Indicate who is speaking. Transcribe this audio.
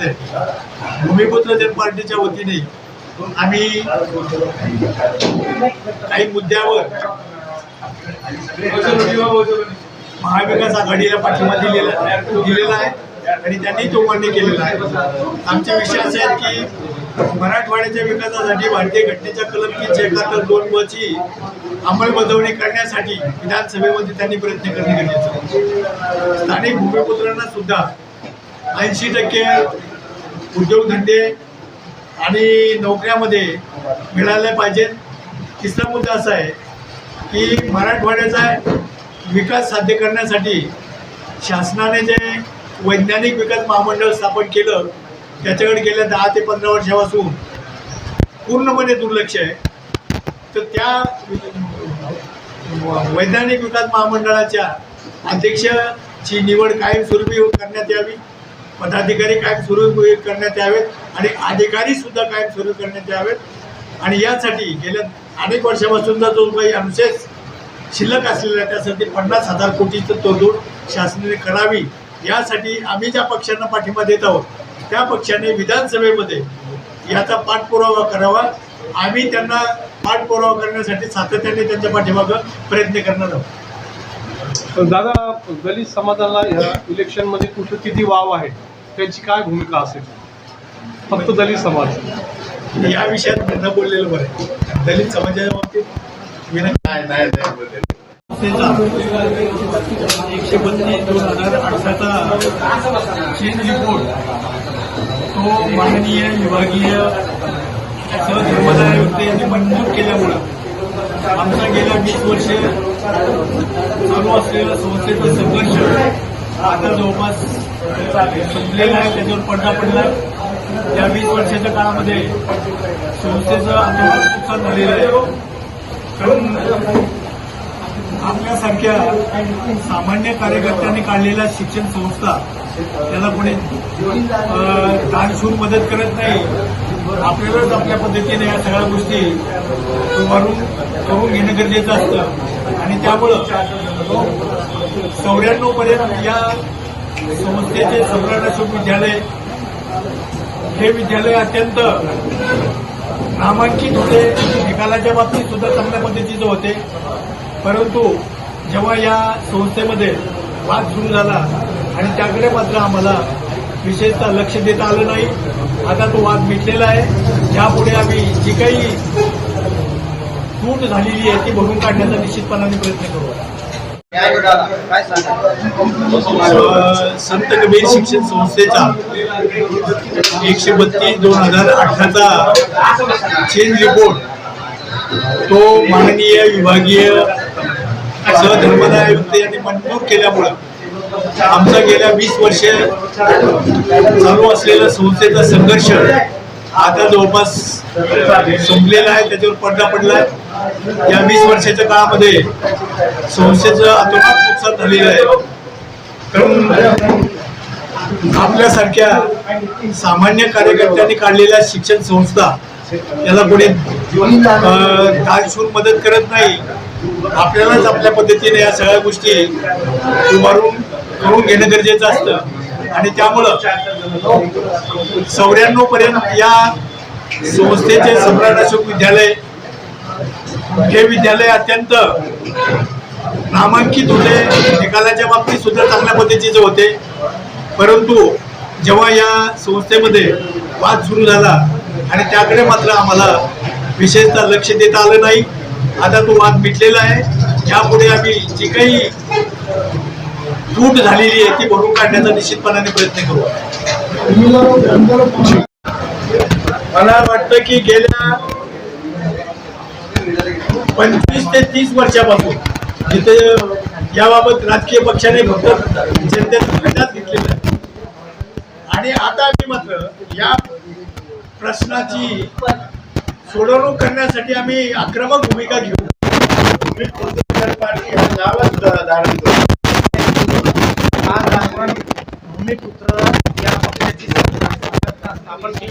Speaker 1: आहे भूमिपुत्र जनपार्टीच्या वतीने आम्ही काही मुद्द्यावर महाविकास आघाडीला पाठिंबा दिलेला दिलेला आहे आणि त्यांनी तो मान्य केलेला आहे. आमचे विषय असे आहेत की मराठवाड्याच्या विकासासाठी भारतीय घटनेच्या कलम तीनशे एकाहत्तर दोन मची अंमलबजावणी करण्यासाठी विधानसभेमध्ये त्यांनी प्रयत्न करणे गरजेचं स्थानिक भूमिपुत्रांना सुद्धा ऐंशी टक्के उद्योगधंदे आणि नोकऱ्यामध्ये मिळाले पाहिजेत तिसरा मुद्दा असा आहे की मराठवाड्याचा विकास साध्य करण्यासाठी शासनाने जे वैज्ञानिक विकास महामंडळ स्थापन केलं त्याच्याकडे गेल्या दहा ते पंधरा वर्षापासून पूर्णपणे दुर्लक्ष आहे. तर त्या वैज्ञानिक विकास महामंडळाच्या अध्यक्षाची निवड कायमस्वरूपी करण्यात यावी. पदाधिकारी कायमस्वरूपी करण्यात यावेत आणि अधिकारी सुद्धा कायमस्वरूपी करण्यात यावेत. आणि यासाठी गेल्या अनेक वर्षापासूनचा जो काही अनुशेष शिल्लक असलेला आहे, त्यासाठी पन्नास हजार कोटीचं तोडून शासनाने करावी. यासाठी आम्ही ज्या पक्षांना पाठिंबा देत आहोत त्या पक्षाने विधानसभेमध्ये याचा पाठपुरावा करावा. आम्ही त्यांना पाठपुरावा करण्यासाठी सातत्याने त्यांच्या पाठीमागं प्रयत्न करणार आहोत.
Speaker 2: दादा दलित समाजाला या इलेक्शनमध्ये कुठं किती वाव आहे? त्यांची काय भूमिका असेल? फक्त दलित समाज.
Speaker 1: या विषयात न बोललेलं बरं. दलित समाजाच्या बाबतीत विनंती. एकशे बत्तीस दोन हजार अठराचा चेंज रिपोर्ट तो माननीय विभागीय सहधर्मदाय आयुक्त यांनी मंजूर केल्यामुळं आमचा गेल्या वीस वर्षे चालू असलेला संस्थेचा संघर्ष आता जवळपास संपलेला आहे त्याच्यावर पडदा पडला या वीस वर्षाच्या काळामध्ये संस्थेचं आंदोलन नुकसान झालेलं आहे. कारण आपल्यासारख्या सामान्य कार्यकर्त्यांनी काढलेल्या शिक्षण संस्था त्याला कोणी दानशूर मदत करत नाही. आपल्यालाच आपल्या पद्धतीने या सगळ्या गोष्टी उभारून करून घेणं गरजेचं असतं. आणि त्यामुळं चौऱ्याण्णव पर्यंत या संस्थेचे सम्राट अशोक विद्यालय हे विद्यालय अत्यंत नामांकित होते. निकालाच्या बाबतीत सुद्धा चांगल्या पद्धतीचे होते. परंतु जेव्हा या संस्थेमध्ये वाद सुरू झाला आणि त्याकडे मात्र आम्हाला विशेषतः लक्ष देता आलं नाही. आता तो वाद मिटलेला आहे. यापुढे आम्ही जी काही तूट झालेली आहे ती भरून काढण्याचा निश्चितपणाने प्रयत्न करू. संत कबीर शिक्षण संस्थेचा एकशे बत्तीस दोन हजार अठराचा चेंज रिपोर्ट तो माननीय विभागीय सहधर्मदाय आयुक्त यांनी मंजूर केल्यामुळं आमचा गेल्या वीस वर्षे चालू असलेला संस्थेचा संघर्ष आता जवळपास संपलेला आहे त्याच्यावर पडदा पडला आहे या वीस वर्षाच्या काळामध्ये संस्थेचं अतोनात नुकसान झालेलं आहे. कारण आपल्यासारख्या सामान्य कार्यकर्त्यांनी काढलेल्या शिक्षण संस्था याला कोणी अं, दानशूर मदत करत नाही. आपल्यालाच आपल्या पद्धतीने या सगळ्या गोष्टी उभारून करून घेणं गरजेचं असतं. आणि त्यामुळं चौऱ्याण्णव पर्यंत या संस्थेचे सम्राट अशोक विद्यालय हे विद्यालय अत्यंत नामांकित होते. निकालाच्या बाबतीत सुद्धा चांगल्या पद्धतीचे होते. परंतु जेव्हा या संस्थेमध्ये वाद सुरू झाला आणि त्याकडे मात्र आम्हाला विशेषतः लक्ष देता आलं नाही आता तो वाद मिटलेला आहे. यापुढे आम्ही जी काही लूट झालेली आहे ती भरून काढण्याचा निश्चितपणाने प्रयत्न करू. मला वाटतं की गेल्या पंचवीस ते तीस वर्षापासून जिथे याबाबत राजकीय पक्षाने फक्त जनतेचा फायदाच घेतलेला आहे. आणि आता आम्ही मात्र या प्रश्नाची सोडवणूक करण्यासाठी आम्ही आक्रमक भूमिका घेऊ.